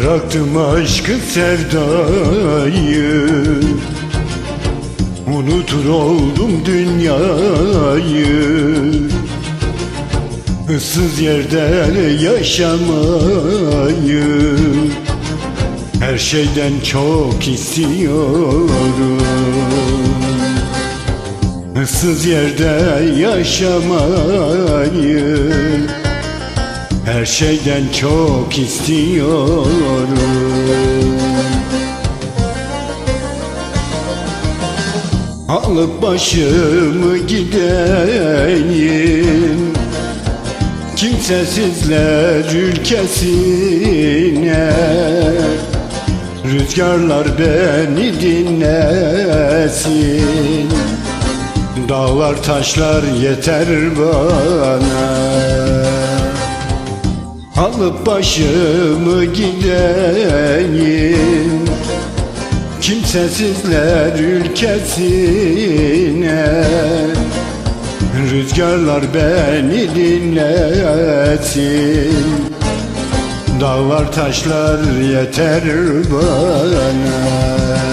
Bıraktım aşkı sevdayı. Unutur oldum dünyayı. Issız yerde yaşamayı. Her şeyden çok istiyorum. Issız yerde yaşamayı Her şeyden çok istiyorum. Alıp başımı gideyim Kimsesizler ülkesine. Rüzgarlar beni dinlesin. Dağlar taşlar yeter bana Alıp başımı gideyim. Kimsesizler ülkesine. Rüzgarlar beni dinlesin. Dağlar taşlar yeter bana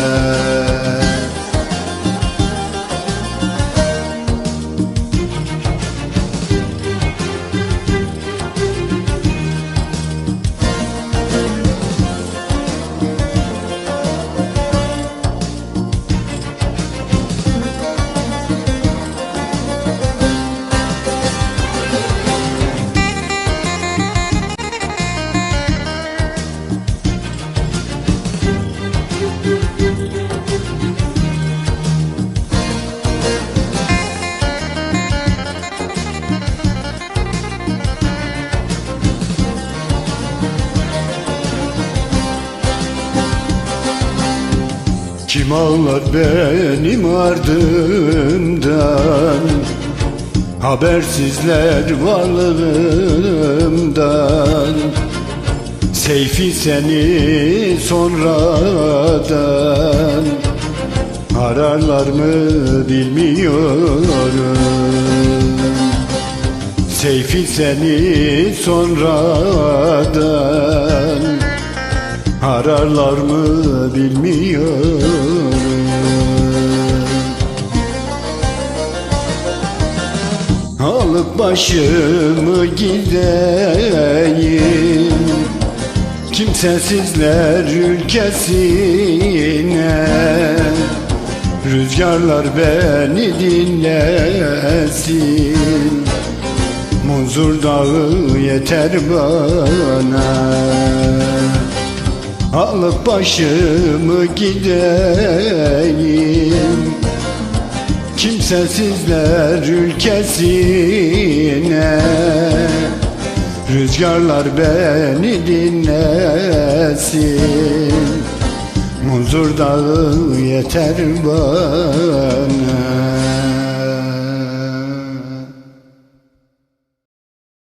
Kim ağlar benim ardımdan. Habersizler varlığımdan. Seyfi seni sonradan. Ararlar mı bilmiyorum. Seyfi seni sonradan Ararlar mı bilmiyorum. Alıp başımı gideyim. Kimsesizler ülkesine. Rüzgarlar beni dinlesin. Muzur dağı yeter bana Alıp başımı gideyim. Kimsesizler ülkesine. Rüzgarlar beni dinlesin. Muzur dağı yeter bana